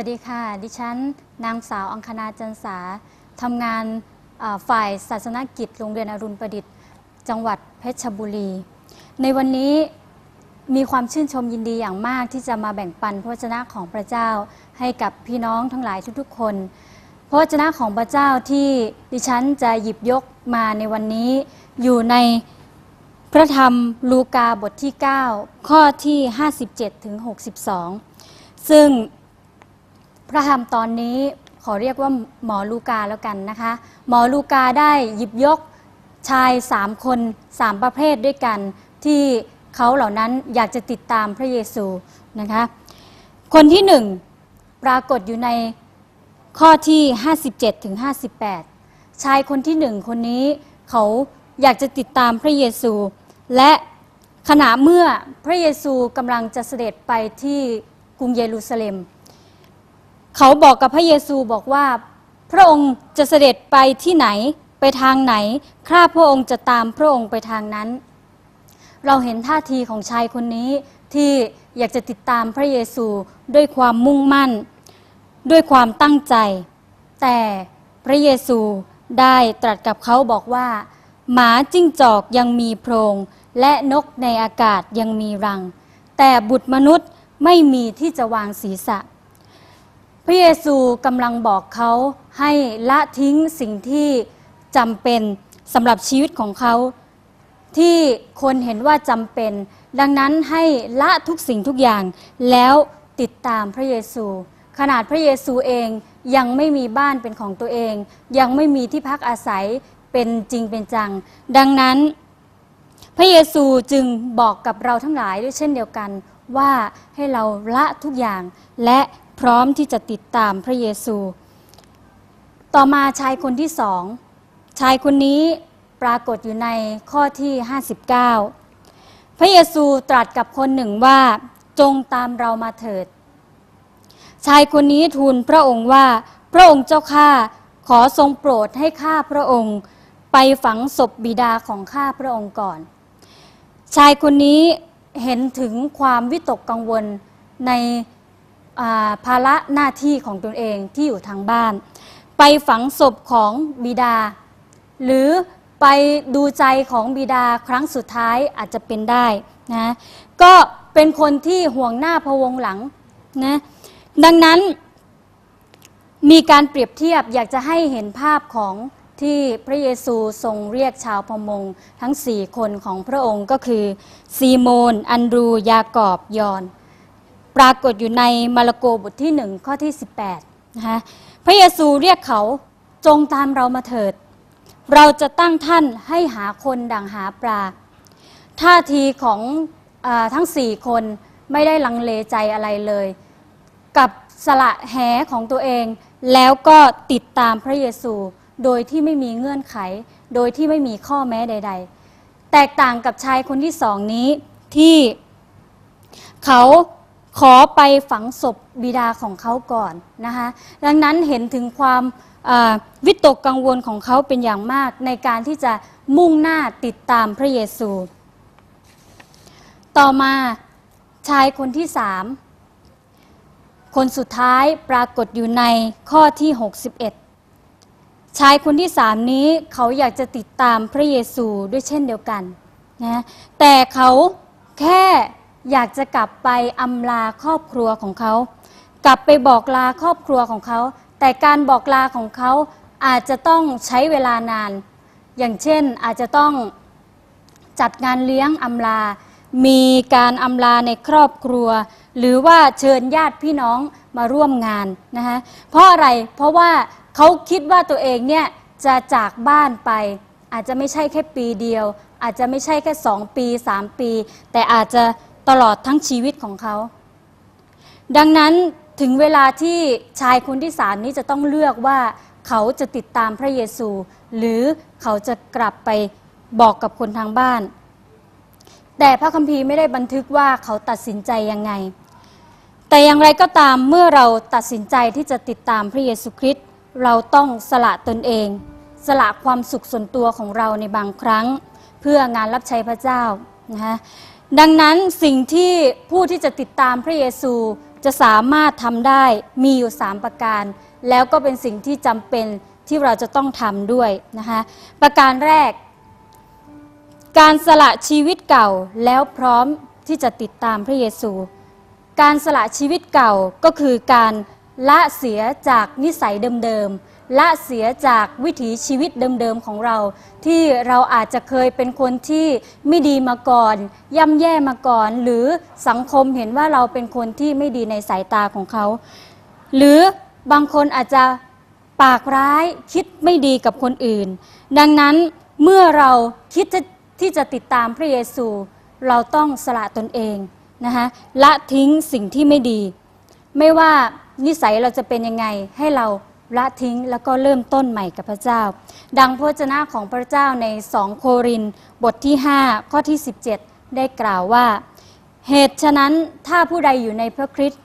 สวัสดีค่ะ ดิฉัน นางสาวอังคณาจันสาทำงานฝ่ายศาสนกิจโรงเรียนอรุณประดิษฐ์ จังหวัดเพชรบุรี ในวันนี้มีความชื่นชมยินดีอย่างมากที่จะมาแบ่งปันพระวจนะของพระเจ้าให้กับพี่น้องทั้งหลายทุกๆ คน พระวจนะของพระเจ้าที่ดิฉันจะหยิบยกมาในวันนี้อยู่ในพระธรรมลูกาบทที่ 9 ข้อที่ 57ถึง62 ซึ่ง พระธรรมตอนนี้ขอเรียกว่าหมอลูกาแล้วกันนะคะ หมอลูกาได้หยิบยกชายสามคนสามประเภทด้วยกัน ที่เขาเหล่านั้นอยากจะติดตามพระเยซูนะคะ คนที่หนึ่งปรากฏอยู่ในข้อที่ 57ถึง58 ชายคนที่หนึ่งคนนี้เขาอยากจะติดตามพระเยซู และขณะเมื่อพระเยซูกำลังจะเสด็จไปที่กรุงเยรูซาเล็ม เขาบอกกับพระเยซูบอกว่า พระองค์จะเสด็จไปที่ไหนไปทางไหน ข้าพระองค์จะตามพระองค์ไปทางนั้น เราเห็นท่าทีของชายคนนี้ที่อยากจะติดตามพระเยซูด้วยความมุ่งมั่น ด้วยความตั้งใจ แต่พระเยซูได้ตรัสกับเขาบอกว่า หมาจิ้งจอกยังมีโพรงและนกในอากาศยังมีรัง แต่บุตรมนุษย์ไม่มีที่จะวางศีรษะ พระเยซูกำลังบอกเขาให้ละทิ้งสิ่งที่จำเป็นสำหรับชีวิตของเขา ที่คนเห็นว่าจำเป็น ดังนั้นให้ละทุกสิ่งทุกอย่าง แล้วติดตามพระเยซู ขนาดพระเยซูเองยังไม่มีบ้านเป็นของตัวเอง ยังไม่มีที่พักอาศัยเป็นจริงเป็นจัง ดังนั้น พระเยซูจึงบอกกับเราทั้งหลายด้วยเช่นเดียวกันว่าให้เราละทุกอย่างและ พร้อมที่จะติดตามพระเยซู ต่อมาชายคนที่สอง ชายคนนี้ปรากฏอยู่ในข้อที่ 59 พระเยซูตรัสกับคนหนึ่งว่าจงตามเรามาเถิด ชายคนนี้ทูลพระองค์ว่า พระองค์เจ้าข้าขอทรงโปรดให้ข้าพระองค์ ไปฝังศพบิดาของข้าพระองค์ก่อน ชายคนนี้เห็นถึงความวิตกกังวลใน ภาระหน้าที่ของตนเองที่อยู่ทางบ้าน ไปฝังศพของบิดา หรือไปดูใจของบิดาครั้งสุดท้ายอาจจะเป็นได้นะก็เป็นคนที่ห่วงหน้าพะวงหลังนะดังนั้นมีการเปรียบเทียบอยากจะให้เห็นภาพของที่พระเยซูทรงเรียกชาวประมงทั้งสี่คนของพระองค์ก็คือซีโมน อันดรู ยากอบ ยอน ปรากฏอยู่ในมาระโกบทที่หนึ่งข้อที่ 18นะคะพระเยซูเรียกเขาจงตามเรามาเถิด เราจะตั้งท่านให้หาคนดังหาปลาท่าทีของอทั้งสี่คนไม่ได้ลังเลใจอะไรเลย กับสละแหของตัวเอง แล้วก็ติดตามพระเยซูโดยที่ไม่มีเงื่อนไข โดยที่ไม่มีข้อแม้ใด ๆ แตกต่างกับชายคนที่สองนี้ที่เขา ขอไปฝังศพบิดาของเขาก่อนนะคะดังนั้นเห็นถึงความวิตกกังวลของเขาเป็นอย่างมากในการที่จะมุ่งหน้าติดตามพระเยซู ต่อมาชายคนที่สามคนสุดท้ายปรากฏอยู่ในข้อที่ 61 ชายคนที่สามนี้เขาอยากจะติดตามพระเยซูด้วยเช่นเดียวกันนะแต่เขาแค่ อยากจะกลับไปอำลาครอบครัวของเขา กลับไปบอกลาครอบครัวของเขา แต่การบอกลาของเขาอาจจะต้องใช้เวลานาน อย่างเช่นอาจจะต้องจัดงานเลี้ยงอำลา มีการอำลาในครอบครัว หรือว่าเชิญญาติพี่น้องมาร่วมงานนะคะเพราะอะไรเพราะว่าเขาคิดว่าตัวเองเนี่ยจะจากบ้านไป อาจจะไม่ใช่แค่ปีเดียว อาจจะไม่ใช่แค่สองปีสามปี แต่อาจจะ ตลอดทั้งชีวิตของเขา ดังนั้นถึงเวลาที่ชายคนที่สามนี้จะต้องเลือกว่าเขาจะติดตามพระเยซู หรือเขาจะกลับไปบอกกับคนทางบ้าน แต่พระคัมภีร์ไม่ได้บันทึกว่าเขาตัดสินใจยังไง แต่อย่างไรก็ตามเมื่อเราตัดสินใจที่จะติดตามพระเยซูคริสต์เราต้องสละตนเอง สละความสุขส่วนตัวของเราในบางครั้ง เพื่องานรับใช้พระเจ้านะคะ ดังนั้นสิ่งที่ผู้ที่จะติดตามพระเยซูจะสามารถทำได้มีอยู่ 3 ประการ แล้วก็เป็นสิ่งที่จำเป็นที่เราจะต้องทำด้วยนะคะประการแรก การสละชีวิตเก่าแล้วพร้อมที่จะติดตามพระเยซู การสละชีวิตเก่าก็คือการละเสียจากนิสัยเดิมๆ ละเสียจากวิถีชีวิตเดิมๆของเรา ที่เราอาจจะเคยเป็นคนที่ไม่ดีมาก่อน ย่ำแย่มาก่อน หรือสังคมเห็นว่าเราเป็นคนที่ไม่ดีในสายตาของเขา หรือบางคนอาจจะปากร้ายคิดไม่ดีกับคนอื่น ดังนั้นเมื่อเราคิดที่จะติดตามพระเยซู เราต้องสละตนเองนะคะละทิ้งสิ่งที่ไม่ดี ไม่ว่านิสัยเราจะเป็นยังไงให้เรา ละทิ้งแล้วก็เริ่มต้นใหม่กับพระเจ้า ดังพระวจนะของพระเจ้าใน2โครินบทที่ 5 ข้อที่ 17 ได้กล่าวว่า เหตุฉะนั้นถ้าผู้ใดอยู่ในพระคริสต์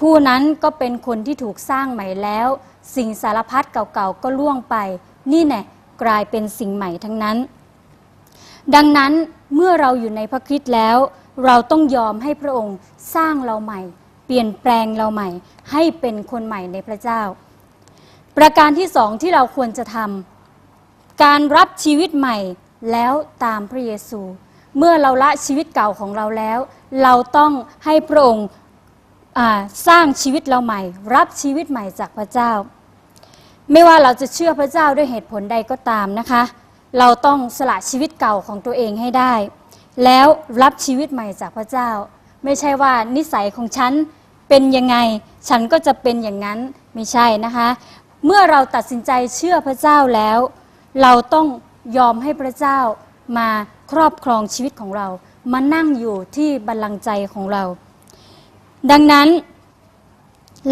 ผู้นั้นก็เป็นคนที่ถูกสร้างใหม่แล้ว สิ่งสารพัดเก่าๆก็ล่วงไป นี่แน่กลายเป็นสิ่งใหม่ทั้งนั้น ดังนั้นเมื่อเราอยู่ในพระคริสต์แล้ว เราต้องยอมให้พระองค์สร้างเราใหม่ เปลี่ยนแปลงเราใหม่ ให้เป็นคนใหม่ในพระเจ้า ประการที่สองที่เราควรจะทำการรับชีวิตใหม่แล้วตามพระเยซู เมื่อเราละชีวิตเก่าของเราแล้ว เราต้องให้พระองค์สร้างชีวิตเราใหม่ รับชีวิตใหม่จากพระเจ้า ไม่ว่าเราจะเชื่อพระเจ้าด้วยเหตุผลใดก็ตามนะคะ เราต้องสละชีวิตเก่าของตัวเองให้ได้ แล้วรับชีวิตใหม่จากพระเจ้า ไม่ใช่ว่านิสัยของฉันเป็นยังไง ฉันก็จะเป็นอย่างนั้นไม่ใช่นะคะ เมื่อเราตัดสินใจเชื่อพระเจ้าแล้ว เราต้องยอมให้พระเจ้ามาครอบครองชีวิตของเรา มานั่งอยู่ที่บัลลังก์ใจของเรา ดังนั้น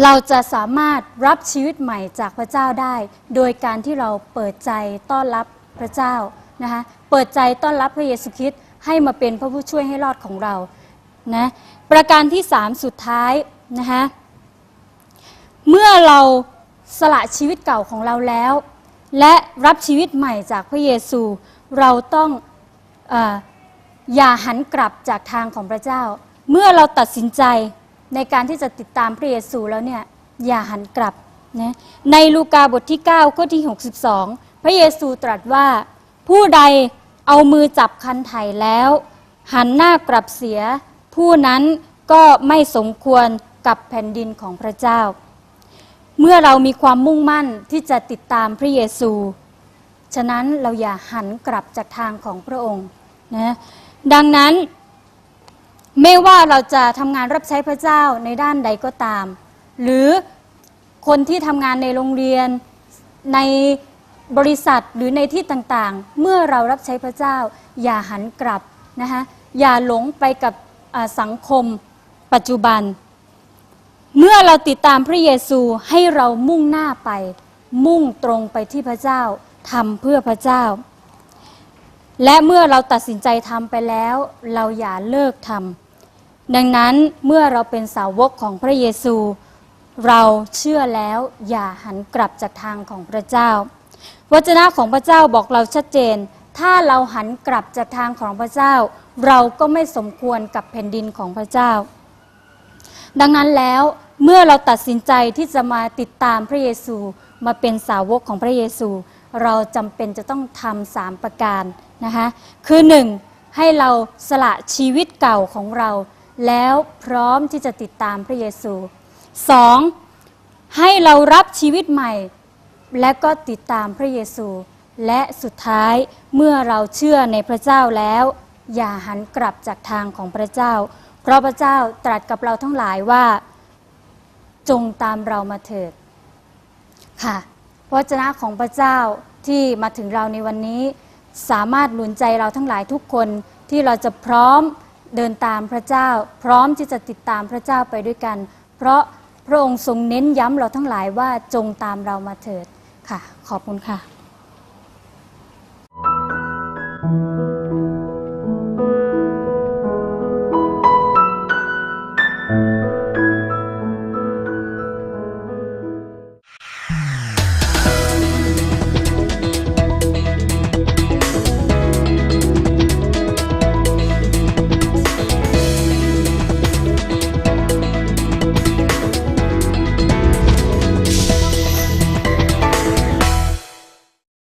เราจะสามารถรับชีวิตใหม่จากพระเจ้าได้ โดยการที่เราเปิดใจต้อนรับพระเจ้านะคะเปิดใจต้อนรับพระเยซูคริสต์ให้มาเป็นพระผู้ช่วยให้รอดของเรานะประการที่สามสุดท้ายนะคะเมื่อเรา สละชีวิตเก่าของเราแล้ว และรับชีวิตใหม่จากพระเยซู เราต้องออย่าหันกลับจากทางของพระเจ้า เมื่อเราตัดสินใจในการที่จะติดตามพระเยซูแล้วเนี่ยอย่าหันกลับนะในลูกาบทที่ 9 ข้อที่ 62 พระเยซูตรัสว่าผู้ใดเอามือจับคันไถ่แล้ว หันหน้ากลับเสีย ผู้นั้นก็ไม่สมควรกับแผ่นดินของพระเจ้า เมื่อเรามีความมุ่งมั่นที่จะติดตามพระเยซู ฉะนั้นเราอย่าหันกลับจากทางของพระองค์นะดังนั้น ไม่ว่าเราจะทำงานรับใช้พระเจ้าในด้านใดก็ตาม หรือคนที่ทำงานในโรงเรียนในบริษัทหรือในที่ต่างๆ เมื่อเรารับใช้พระเจ้า อย่าหันกลับนะคะอย่าหลงไปกับสังคมปัจจุบัน เมื่อเราติดตามพระเยซูให้เรามุ่งหน้าไป มุ่งตรงไปที่พระเจ้าทำเพื่อพระเจ้า และเมื่อเราตัดสินใจทำไปแล้ว เราอย่าเลิกทำดังนั้นเมื่อเราเป็นสาวกของพระเยซู เราเชื่อแล้วอย่าหันกลับจากทางของพระเจ้าวจนะของพระเจ้าบอกเราชัดเจน ถ้าเราหันกลับจากทางของพระเจ้า เราก็ไม่สมควรกับแผ่นดินของพระเจ้า ดังนั้นแล้ว เมื่อเราตัดสินใจที่จะมาติดตามพระเยซูมาเป็นสาวกของพระเยซู เราจำเป็นจะต้องทำสามประการนะคะคือหนึ่งให้เราสละชีวิตเก่าของเรา แล้วพร้อมที่จะติดตามพระเยซูสองให้เรารับชีวิตใหม่ และก็ติดตามพระเยซู และสุดท้ายเมื่อเราเชื่อในพระเจ้าแล้ว อย่าหันกลับจากทางของพระเจ้า เพราะพระเจ้าตรัสกับเราทั้งหลายว่า จงตามเรามาเถิด ค่ะพระวจนะของพระเจ้าที่มาถึงเราในวันนี้ สามารถหนุนใจเราทั้งหลายทุกคนที่เราจะพร้อมเดินตามพระเจ้า พร้อมที่จะติดตามพระเจ้าไปด้วยกัน เพราะพระองค์ทรงเน้นย้ำเราทั้งหลายว่าจงตามเรามาเถิดค่ะ ขอบคุณค่ะ